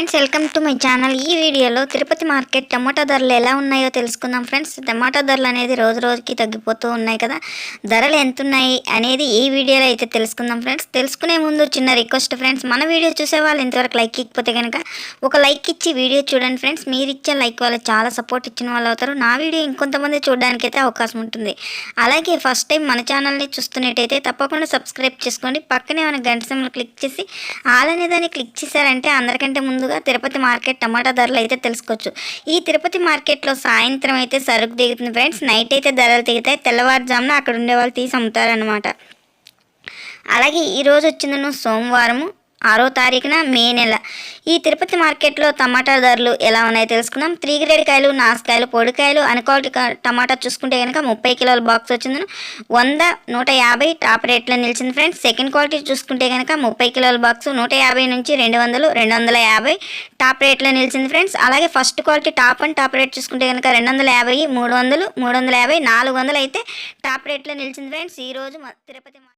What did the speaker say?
Friends welcome to my channel. ఈ వీడియోలో Tirupati market టమాటా ధరలు ఎలా ఉన్నాయో తెలుసుకుందాం ఫ్రెండ్స్. టమాటా ధరలు అనేది రోజు రోజుకి తగ్గిపోతూ ఉన్నాయి కదా. ధరలు ఎంత ఉన్నాయి అనేది ఈ వీడియోలో అయితే తెలుసుకుందాం ఫ్రెండ్స్. తెలుసుకునే ముందు చిన్న రిక్వెస్ట్ ఫ్రెండ్స్ మన వీడియో చూసే వాళ్ళు ఇంతవరకు లైక్ ఇకపోతే కనుక ఒక లైక్ ఇచ్చి వీడియో చూడండి ఫ్రెండ్స్. మీరు ఇచ్చే లైక్ వాళ్ళు చాలా సపోర్ట్ ఇచ్చిన వాళ్ళు అవుతారు. నా వీడియో ఇంకొంతమంది చూడడానికి అయితే అవకాశం ఉంటుంది. అలాగే ఫస్ట్ టైం మన ఛానల్ని చూస్తున్నట్టయితే తప్పకుండా సబ్స్క్రైబ్ చేసుకోండి. పక్కనే మన గంట సింబల్ క్లిక్ చేసి ఆల్ అనేదాన్ని క్లిక్ చేశారంటే అందరికంటే ముందు ముందుగా తిరుపతి మార్కెట్ టమాటా ధరలు అయితే తెలుసుకోవచ్చు. ఈ తిరుపతి మార్కెట్లో సాయంత్రం అయితే సరుకు దిగుతుంది ఫ్రెండ్స్. నైట్ అయితే ధరలు దిగుతాయి. తెల్లవారుజామున అక్కడ ఉండే వాళ్ళు తీసి అమ్ముతారనమాట అలాగే ఈరోజు వచ్చిందను సోమవారము. ఆరో తారీఖున మే నెల. ఈ తిరుపతి మార్కెట్లో టమాటా ధరలు ఎలా ఉన్నాయో తెలుసుకుందాం. త్రీ గ్రేడ్ కాయలు నాసుకాయలు పొడికాయలు అనుకోటి టమాటా చూసుకుంటే కనుక ముప్పై కిలోల బాక్స్ వచ్చింది వంద నూట యాభై టాప్ రేట్లో నిలిచింది ఫ్రెండ్స్. సెకండ్ క్వాలిటీ చూసుకుంటే కనుక ముప్పై కిలోల బాక్స్ నూట యాభై నుంచి రెండు వందలు రెండు వందల యాభై టాప్ రేట్లో నిలిచింది ఫ్రెండ్స్. అలాగే first quality top and top rate చూసుకుంటే కనుక రెండు వందల యాభై మూడు వందలు మూడు వందల యాభై నాలుగు వందలు అయితే టాప్ రేట్లో నిలిచింది ఫ్రెండ్స్. ఈరోజు తిరుపతి